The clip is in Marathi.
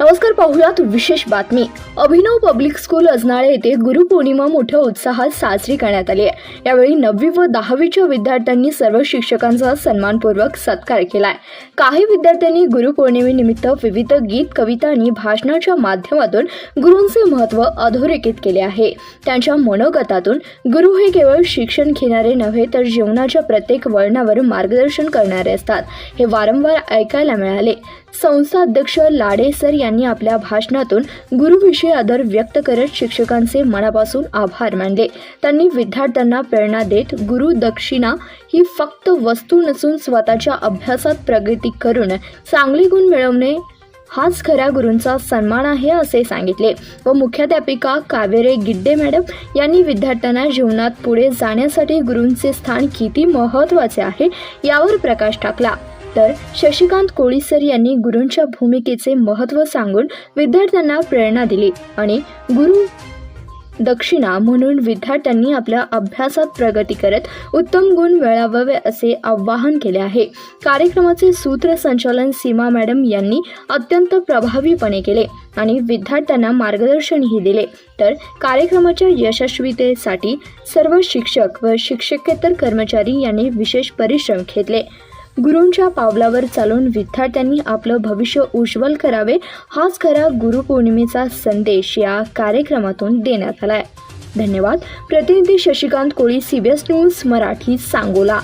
नमस्कार पाहुयात विशेष बातमी. अभिनव पब्लिक स्कूल अजनाळे येथे गुरुपौर्णिमा मोठ्या उत्साहात साजरी करण्यात आली आहे. यावेळी नववी व दहावीच्या विद्यार्थ्यांनी सर्व शिक्षकांचा सन्मानपूर्वक सत्कार केलाय. काही विद्यार्थ्यांनी गुरुपौर्णिमेनिमित्त विविध गीत कविता आणि भाषणाच्या माध्यमातून गुरूंचे महत्त्व अधोरेखित केले आहे. त्यांच्या मनोगतातून गुरु हे केवळ शिक्षण घेणारे नव्हे तर जीवनाच्या प्रत्येक वळणावर मार्गदर्शन करणारे असतात. हे वारंवार ऐकायला मिळाले. संस्था अध्यक्ष लाडे सर यांनी आपल्या भाषणातून गुरुविषयी आदर व्यक्त करत शिक्षकांचे मनापासून आभार मानले. त्यांनी विद्यार्थ्यांना प्रेरणा देत गुरु दक्षिणा ही फक्त वस्तू नसून स्वतःच्या अभ्यासात प्रगती करून चांगले गुण मिळवणे हाच खऱ्या गुरूंचा सन्मान आहे असे सांगितले व मुख्याध्यापिका कावेरे गिड्डे मॅडम यांनी विद्यार्थ्यांना जीवनात पुढे जाण्यासाठी गुरूंचे स्थान किती महत्त्वाचे आहे यावर प्रकाश टाकला. तर शशिकांत कोळीसर यांनी गुरूंच्या भूमिकेचे महत्त्व सांगून विद्यार्थ्यांना प्रेरणा दिली आणि गुरु दक्षिणा म्हणून विद्यार्थ्यांनी आपल्या अभ्यासात प्रगती करत उत्तम गुण मिळवावे असे आवाहन केले आहे. कार्यक्रमाचे सूत्रसंचालन सीमा मॅडम यांनी अत्यंत प्रभावीपणे केले आणि विद्यार्थ्यांना मार्गदर्शनही दिले. तर कार्यक्रमाच्या यशस्वीतेसाठी सर्व शिक्षक व शिक्षकेतर कर्मचारी यांनी विशेष परिश्रम घेतले. गुरूंच्या पावलावर चालून विद्यार्थ्यांनी आपलं भविष्य उज्ज्वल करावे हाच खरा गुरुपौर्णिमेचा संदेश या कार्यक्रमातून देण्यात आलाय. धन्यवाद. प्रतिनिधी शशिकांत कोळी सीबीएस न्यूज मराठी सांगोला.